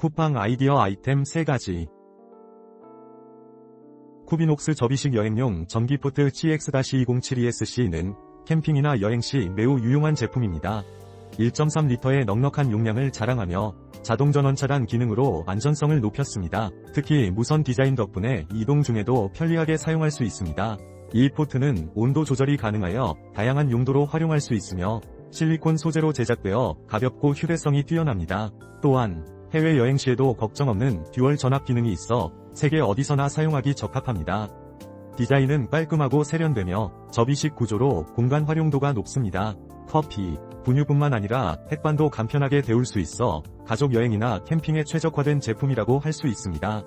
쿠팡 아이디어 아이템 3가지 쿠비녹스 접이식 여행용 전기포트 CX-2072SC는 캠핑이나 여행 시 매우 유용한 제품입니다. 1.3리터의 넉넉한 용량을 자랑하며 자동 전원 차단 기능으로 안전성을 높였습니다. 특히 무선 디자인 덕분에 이동 중에도 편리하게 사용할 수 있습니다. 이 포트는 온도 조절이 가능하여 다양한 용도로 활용할 수 있으며 실리콘 소재로 제작되어 가볍고 휴대성이 뛰어납니다. 또한 해외여행 시에도 걱정 없는 듀얼 전압 기능이 있어 세계 어디서나 사용하기 적합합니다. 디자인은 깔끔하고 세련되며 접이식 구조로 공간 활용도가 높습니다. 커피, 분유뿐만 아니라 햇반도 간편하게 데울 수 있어 가족 여행이나 캠핑에 최적화된 제품이라고 할 수 있습니다.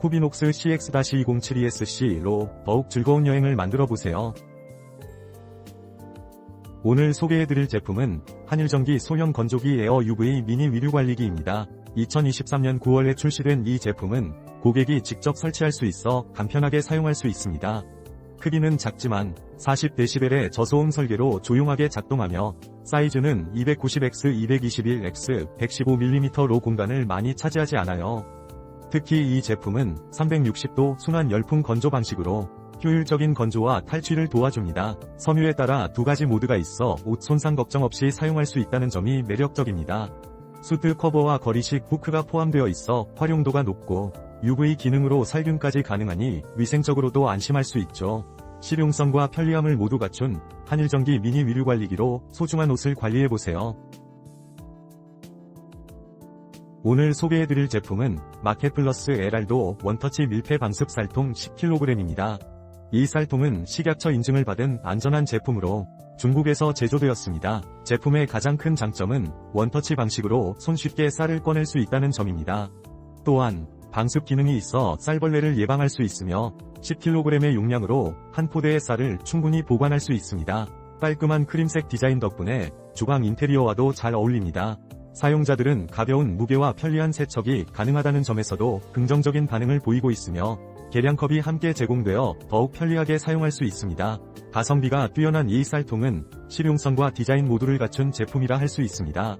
쿠비녹스 CX-2072SC로 더욱 즐거운 여행을 만들어 보세요. 오늘 소개해드릴 제품은 한일전기 소형 건조기 에어 UV 미니 위류 관리기입니다. 2023년 9월에 출시된 이 제품은 고객이 직접 설치할 수 있어 간편하게 사용할 수 있습니다. 크기는 작지만 40dB의 저소음 설계로 조용하게 작동하며 사이즈는 290x 221x 115mm로 공간을 많이 차지하지 않아요. 특히 이 제품은 360도 순환 열풍 건조 방식으로 효율적인 건조와 탈취를 도와줍니다. 섬유에 따라 두 가지 모드가 있어 옷 손상 걱정 없이 사용할 수 있다는 점이 매력적입니다. 수트 커버와 거리식 후크가 포함되어 있어 활용도가 높고 UV 기능으로 살균까지 가능하니 위생적으로도 안심할 수 있죠. 실용성과 편리함을 모두 갖춘 한일전기 미니 위류 관리기로 소중한 옷을 관리해보세요. 오늘 소개해드릴 제품은 마켓플러스 에랄도 원터치 밀폐 방습 쌀통 10kg입니다. 이 쌀통은 식약처 인증을 받은 안전한 제품으로 중국에서 제조되었습니다. 제품의 가장 큰 장점은 원터치 방식으로 손쉽게 쌀을 꺼낼 수 있다는 점입니다. 또한 방습 기능이 있어 쌀벌레를 예방할 수 있으며 10kg의 용량으로 한 포대의 쌀을 충분히 보관할 수 있습니다. 깔끔한 크림색 디자인 덕분에 주방 인테리어와도 잘 어울립니다. 사용자들은 가벼운 무게와 편리한 세척이 가능하다는 점에서도 긍정적인 반응을 보이고 있으며 계량컵이 함께 제공되어 더욱 편리하게 사용할 수 있습니다. 가성비가 뛰어난 이 쌀통은 실용성과 디자인 모두를 갖춘 제품이라 할 수 있습니다.